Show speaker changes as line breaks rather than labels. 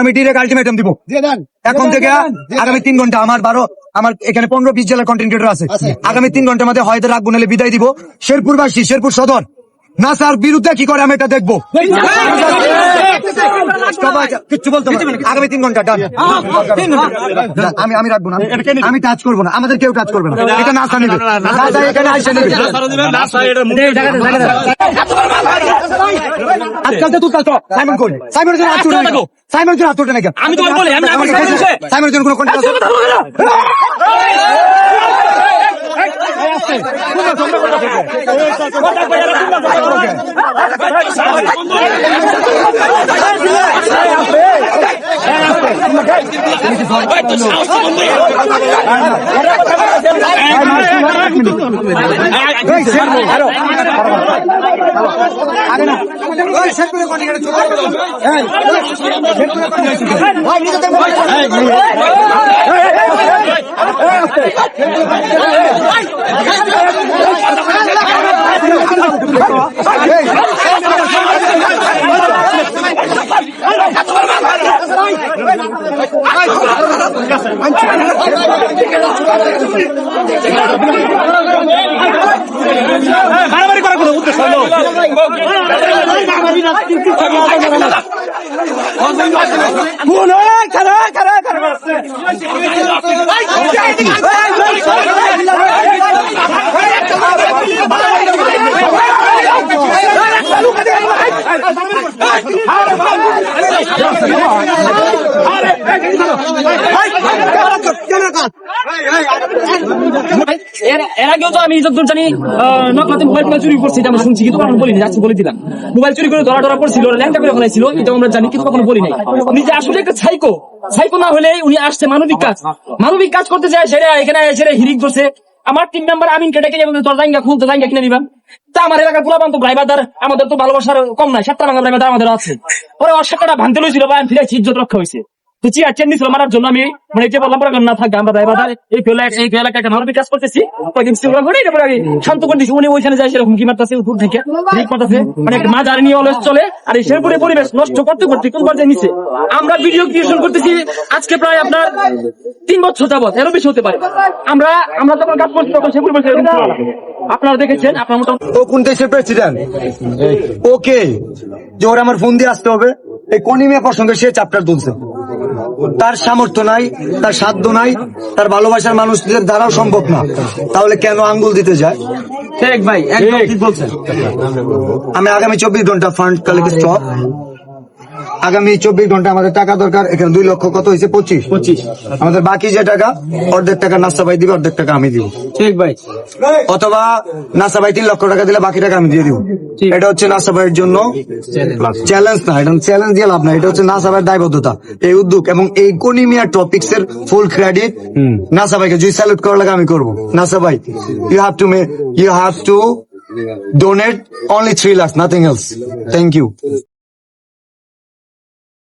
আমি direct ultimatum দিব। এখন থেকে আগামী তিন ঘণ্টা আমার বারো আমার এখানে পনেরো বিশ জেলার কন্টেন্ট ক্রিয়েটর আছে। আগামী তিন ঘণ্টার মধ্যে হয়তো রাখব নাহলে বিদায় দিব। শেরপুরবাসী শেরপুর সদর। না স্যার বিরুদ্ধে কি করে আমি এটা দেখব? কিচ্ছু বলতে না। আগামী তিন ঘণ্টা ডান আমি আমি রাখব না। আমি টাচ করব না। আমাদের কেউ টাচ করবে না। এটা নাসা নেবে। এখানে আইসে নেবে। আজকাল তো তুই চাচ্ছ সাইমন কোন সাইমনের জন্য হাত তুলে নাকি সাইমনের জন্য হাত তুলে নাকি
আমি তোমাকে বলি, আমি- আমি-
সাইমনের জন্য কোনো কন্ট্যাক্ট আছে এই শেরপুর হ্যালো আরে না ওই শেরপুরে কন্ট্যাক্ট চলে এই শেরপুরে কন্ট্যাক্ট ভাই নিজে দেখো
মারামারি করার কোনো উদ্দেশ্য হলো এর এর আগেও তো আমি যতদূর জানি নকলাতে মোবাইল চুরি করছি শুনছি, কিন্তু কখনো বলিনি, যাচ্ছি বলে দিলাম। মোবাইল চুরি করে ধরা ধরা ল্যাংটা করে এটা আমরা জানি, কিন্তু কখনো বলি নাই। যে আসলে একটা সাইকো সাইকো না হলে উনি আসছে, মানবিক কাজ। মানবিক কাজ করতে চায় সেটা এখানে সেটা হিরিক করছে আমার টিম মেম্বার আমিন কেটে কেটে তোর জায়গা খুলতে জায়গা কিনে তা আমার এলাকার পোলাপান তো ড্রাইভারদার আমাদের তো ভালোবাসার কম নাই, সাতটা ভাঙা ড্রাইভার আমাদের আছে। পরে ওর ভাঙতে লইছিল বা ইজ্জত রক্ষা হয়েছে মারার জন্য আমি মানে যে বললাম পরে না থাকবে আমরা এই ফেলা এই ফেলা করতেছি। কয়েকদিন সিগুলা করে এরপরে আমি শান্ত করে দিছি উনি ওইখানে যায় সেরকম কি মারতেছে উপর থেকে ঠিক মারতেছে মানে মা জারি নিয়ে অলস চলে আর এই শেরপুরে পরিবেশ নষ্ট করতে করতে কোন পর্যায়ে নিছে আমরা ভিডিও ক্রিয়েশন করতেছি আজকে প্রায় আপনার তিন বছর যাবত এরও বেশি হতে পারে। আমরা আমরা যখন কাজ করছি তখন শেরপুর না। আপনারা দেখেছেন আপনার মতো
ও কোন দেশের প্রেসিডেন্ট ওকে যে ওর আমার ফোন দিয়ে আসতে হবে। এই কনিমিয়া প্রসঙ্গে সে চাপটার তুলছে? তার সামর্থ্য নাই তার সাধ্য নাই তার ভালোবাসার মানুষদের দ্বারাও সম্ভব না। তাহলে কেন আঙ্গুল দিতে যায়?
ঠিক ভাই একদম ঠিক বলছেন।
আমি আগামী চব্বিশ ঘণ্টা ফান্ড কালেক্ট আগামী চব্বিশ ঘণ্টা আমাদের টাকা দরকার এখানে দুই লক্ষ কত হয়েছে? পঁচিশ।
পঁচিশ।
আমাদের বাকি যে টাকা অর্ধেক টাকা নাস্তা ভাই দিবে অর্ধেক টাকা আমি দিব।
ঠিক ভাই।
অথবা নাসা ভাই তিন লক্ষ টাকা দিলে বাকি টাকা আমি দিয়ে দিব। এটা হচ্ছে নাসা ভাইয়ের জন্য চ্যালেঞ্জ না এটা চ্যালেঞ্জ দিয়ে লাভ না এটা হচ্ছে নাসা ভাইয়ের দায়বদ্ধতা। এই উদ্যোগ এবং এই কোনিমিয়া টপিক্স এর ফুল ক্রেডিট নাসা ভাইকে যদি স্যালুট করার লাগে আমি করব। নাসা ভাই you have to may you have to donate only three lakh nothing else thank you